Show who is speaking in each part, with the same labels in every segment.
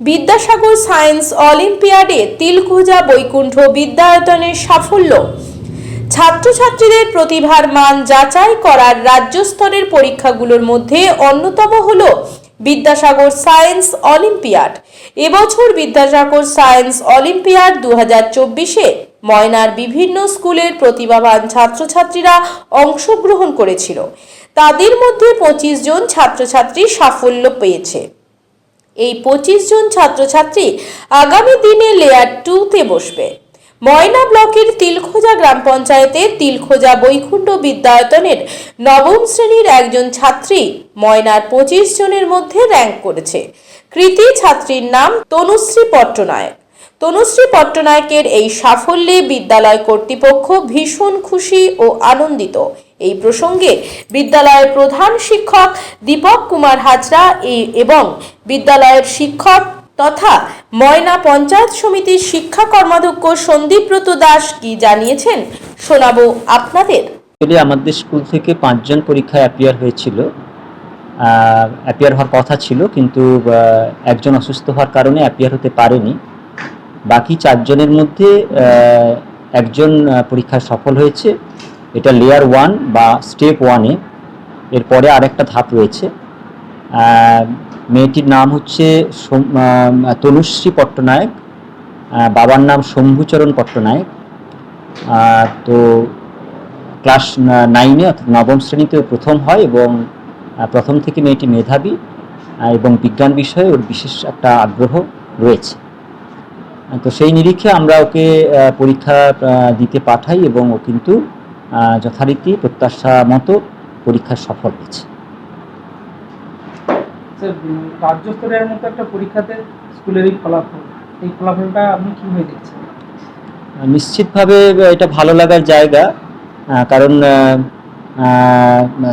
Speaker 1: Vidyasagar science অলিম্পিয়াডে তিলকুজা বৈকুণ্ঠ বিদ্যায়তনের সাফল্য। ছাত্রছাত্রীদের প্রতিভার মান যাচাই করার রাজ্য স্তরের পরীক্ষাগুলোর মধ্যে অন্যতম হল বিদ্যাসাগর সায়েন্স অলিম্পিয়াড। এবছর বিদ্যাসাগর সায়েন্স অলিম্পিয়াড দু হাজার চব্বিশে ময়নার বিভিন্ন স্কুলের প্রতিভাবান ছাত্রছাত্রীরা অংশগ্রহণ করেছিল। তাদের মধ্যে পঁচিশ জন ছাত্রছাত্রী সাফল্য পেয়েছে। এই পঁচিশ জন ছাত্রছাত্রী আগামী দিনে লেয়ার টুতে বসবে। ময়না ব্লকের তিলখোজা গ্রাম পঞ্চায়েতে তিলখোজা বৈকুণ্ঠ বিদ্যায়তনের নবম শ্রেণির একজন ছাত্রী ময়নার পঁচিশ জনের মধ্যে র্যাঙ্ক করেছে। কৃতি ছাত্রীর নাম তনুশ্রী পট্টনায়ক। তনুশ্রী পট্টনায়কের এই সাফল্যে বিদ্যালয় কর্তৃপক্ষ ভীষণ খুশি ও আনন্দিত। এই প্রসঙ্গে বিদ্যালয়ের প্রধান শিক্ষক দীপক কুমার হাজরা এবং বিদ্যালয়ের শিক্ষক তথা ময়না পঞ্চায়েত সমিতির শিক্ষা কর্মাধ্যক্ষ সন্দীপব্রত দাস কি জানিয়েছেন শোনাবো আপনাদের।
Speaker 2: আমাদের স্কুল থেকে পাঁচজন পরীক্ষায় অ্যাপিয়ার হয়েছিল। অ্যাপিয়ার হওয়ার কথা ছিল কিন্তু একজন অসুস্থ হওয়ার কারণে অ্যাপিয়ার হতে পারেনি। বাকি চারজনের মধ্যে একজন আহ, পরীক্ষায় সফল হয়েছে। এটা লেয়ার ওয়ান বা স্টেপ ওয়ানে এরপরে আরেকটা ধাপ রয়েছে। মেয়েটির নাম হচ্ছে তনুশ্রী পট্টনায়ক। বাবার নাম শম্ভুচরণ পট্টনায়ক। তো ক্লাস নাইনে অর্থাৎ নবম শ্রেণীতে প্রথম হয় এবং প্রথম থেকে মেয়েটি মেধাবী এবং বিজ্ঞান বিষয়ে ওর বিশেষ একটা আগ্রহ রয়েছে। তো সেই নিরিখে আমরা ওকে পরীক্ষা দিতে পাঠাই এবং ও কিন্তু যথারীতি প্রত্যাশা মতো পরীক্ষায় সফল হয়েছে।
Speaker 3: মতো একটা পরীক্ষাতে স্কুলের এই ফলাফল এই ফলাফলটা আপনি কীভাবে দেখছেন?
Speaker 2: নিশ্চিতভাবে এটা ভালো লাগার জায়গা কারণ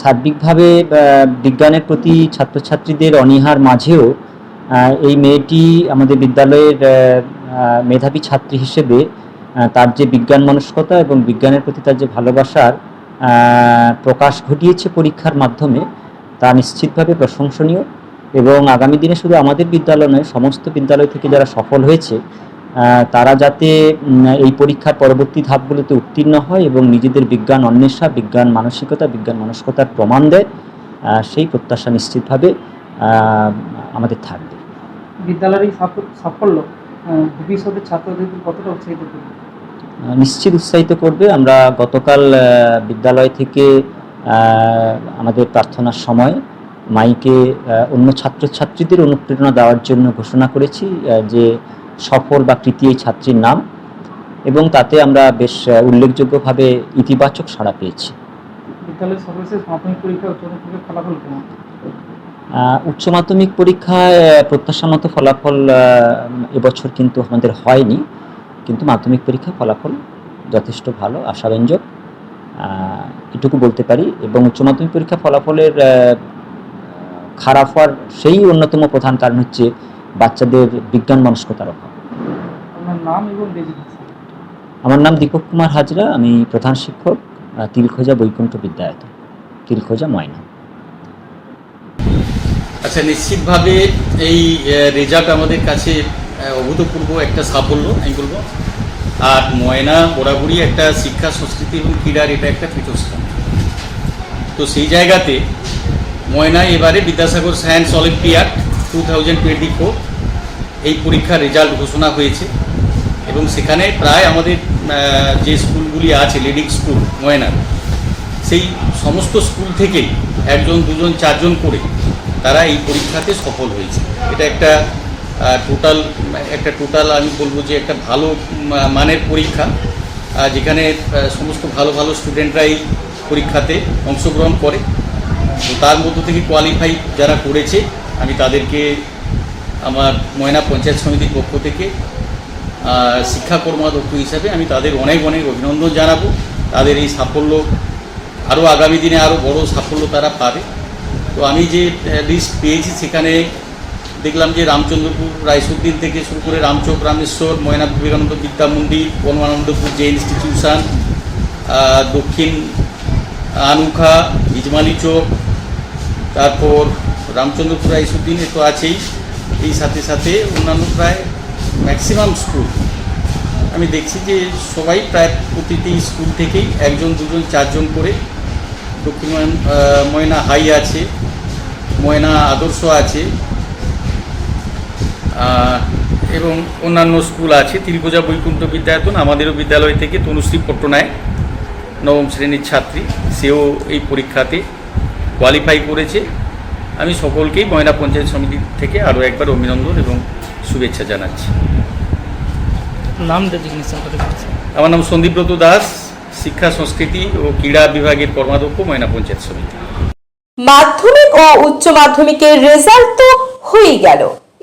Speaker 2: সার্বিকভাবে বিজ্ঞানের প্রতি ছাত্রছাত্রীদের অনীহার মাঝেও এই মেয়েটি আমাদের বিদ্যালয়ের মেধাবী ছাত্রী হিসেবে তার যে বিজ্ঞান মনস্কতা এবং বিজ্ঞানের প্রতি তার যে ভালোবাসার প্রকাশ ঘটিয়েছে পরীক্ষার মাধ্যমে তা নিশ্চিতভাবে প্রশংসনীয় এবং আগামী দিনে শুধু আমাদের বিদ্যালয় নয় সমস্ত বিদ্যালয় থেকে যারা সফল হয়েছে তারা যাতে এই পরীক্ষার পরবর্তী ধাপগুলোতে উত্তীর্ণ হয় এবং নিজেদের বিজ্ঞান অন্বেষা বিজ্ঞান মানসিকতা বিজ্ঞান মনস্কতার প্রমাণ দেয় সেই প্রত্যাশা নিশ্চিতভাবে আমাদের থাকবে।
Speaker 3: বিদ্যালয়ের সাফল্য আহ, ভবিষ্যতে ছাত্রদের কতটা উৎসাহিত করবে?
Speaker 2: নিশ্চিত উৎসাহিত করবে। আমরা গতকাল বিদ্যালয় থেকে আমাদের প্রার্থনার সময় মাইকে অন্য ছাত্রছাত্রীদের অনুপ্রেরণা দেওয়ার জন্য ঘোষণা করেছি যে সফল বা কৃতি এই ছাত্রীর নাম এবং তাতে আমরা বেশ উল্লেখযোগ্যভাবে ইতিবাচক সাড়া পেয়েছি।
Speaker 3: উচ্চ
Speaker 2: মাধ্যমিক পরীক্ষায় আহ, প্রত্যাশা মতো ফলাফল এবছর কিন্তু আমাদের হয়নি। কিন্তু মাধ্যমিক পরীক্ষায় ফলাফল যথেষ্ট ভালো আশাব্যঞ্জক। এটুকু বলতে পারি। এবং উচ্চ মাধ্যমিক পরীক্ষা ফলাফলের খারাপ হওয়ার সেই অন্যতম প্রধান কারণ হচ্ছে বাচ্চাদের বিজ্ঞান মনস্কতার অভাব। আমার নাম দীপক কুমার হাজরা আমি প্রধান শিক্ষক তিলখোজা বৈকুণ্ঠ বিদ্যায়তন তিলখোজা ময়না।
Speaker 4: আচ্ছা নিশ্চিতভাবে এই রেজাল্ট আমাদের কাছে অভূতপূর্ব একটা সাফল্য, আমি বলব। আর ময়না, বরাবরই একটা শিক্ষা, সংস্কৃতি এবং ক্রীড়ার এটা একটা পীঠস্থান। তো সেই জায়গাতে ময়না এবারে Vidyasagar science olympiad two thousand twenty four এই পরীক্ষার রেজাল্ট ঘোষণা হয়েছে এবং সেখানে প্রায় আমাদের যে স্কুলগুলি আছে লিডিং স্কুল ময়নার, সেই সমস্ত স্কুল থেকেই একজন, দুজন, চারজন করে তারা এই পরীক্ষাতে সফল হয়েছে। এটা একটা টোটাল একটা টোটাল আমি বলব যে একটা ভালো মানের পরীক্ষা যেখানে সমস্ত ভালো ভালো স্টুডেন্টরা এই পরীক্ষাতে অংশগ্রহণ করে। তো তার মধ্য থেকে কোয়ালিফাই যারা করেছে, আমি তাদেরকে আমার ময়না পঞ্চায়েত সমিতির পক্ষ থেকে শিক্ষা কর্মাধ্যক্ষ হিসাবে আমি তাদের অনেক অনেক অভিনন্দন জানাব। তাদের এই সাফল্য আরও আগামী দিনে আরও বড় সাফল্য তারা পাবে। তো আমি যে লিস্ট পেয়েছি সেখানে দেখলাম যে রামচন্দ্রপুর রায়সুদ্দিন থেকে শুরু করে রামচক, রামেশ্বর ময়না বিবেকানন্দ, বিদ্যা মন্দির পরমানন্দপুর যে ইনস্টিটিউশন দক্ষিণ আনুখা, ইজমালি চোক, তারপর রামচন্দ্রপুর রায়সুদ্দিনে তো আছেই। এই সাথে সাথে অন্যান্য প্রায় ম্যাক্সিমাম স্কুল। আমি দেখছি যে সবাই প্রায় প্রতিটি স্কুল থেকেই একজন, দুজন, চারজন করে দক্ষিণ ময়না হাই আছে, ময়না আদর্শ আছে। এবং অন্যান্য স্কুল আছে তিলপূজা বৈকুণ্ঠ বিদ্যায়তন আমাদেরও বিদ্যালয় থেকে তনুশ্রী পট্টনায়ক নবম শ্রেণির ছাত্রী সেও এই পরীক্ষাতে কোয়ালিফাই করেছে। আমি সকলকেই ময়না পঞ্চায়েত সমিতি থেকে আরও একবার অভিনন্দন এবং শুভেচ্ছা জানাচ্ছি।
Speaker 3: নাম
Speaker 4: আমার নাম সন্দীপব্রত দাস শিক্ষা সংস্কৃতি ও ক্রীড়া বিভাগের কর্মাধ্যক্ষ ময়না পঞ্চায়েত সমিতি।
Speaker 1: মাধ্যমিক ও উচ্চ মাধ্যমিকের রেজাল্ট তো হয়েই গেল।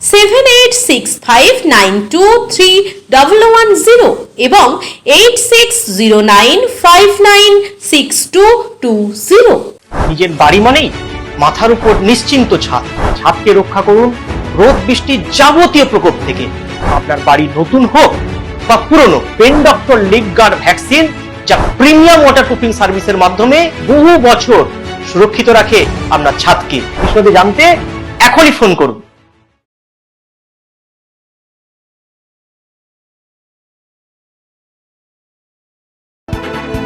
Speaker 1: seven eight six five nine two three double one zero এবং eight six zero nine five nine six two two zero
Speaker 5: নিজের বাড়ি মানেই মাথার উপর নিশ্চিন্ত ছাদ। ছাদকে রক্ষা করুন রোদ বৃষ্টির যাবতীয় প্রকোপ থেকে। আপনার বাড়ি নতুন হোক বা পুরনো, pen doctor leak guard vaccine যা প্রিমিয়াম ওয়াটারপ্রুফিং সার্ভিসের মাধ্যমে বহু বছর সুরক্ষিত রাখে আপনার ছাদকে। বিশদে জানতে এখনই ফোন করুন।